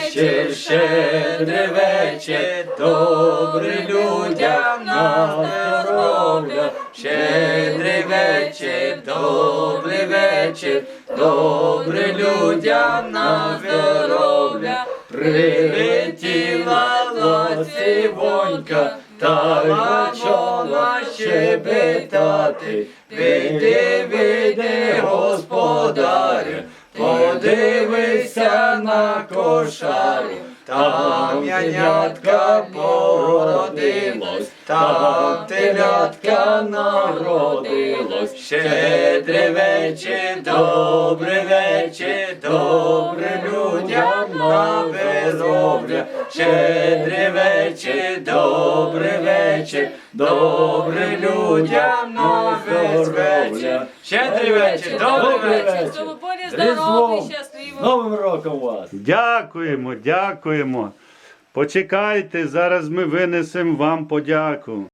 вечір, щедрий вечір, добрий людям на здоров'я, щедрий вечір, добрий вечір, добрий людям на здоров'я, прилетіла ласівонька, та й почала щебетати, вийди, вийди, господарю, подивися на кошару, там янятка породилось, там телятка народилось. Щедрий вечір, добрий вечір, добрий людям на здоров'я. Щедрий вечір, добрий вечір, добрий людям на здоров'я. Щедрий вечір, добрий вечір. Щоб полі Новим роком вас! Дякуємо, дякуємо. Почекайте, зараз ми винесемо вам подяку.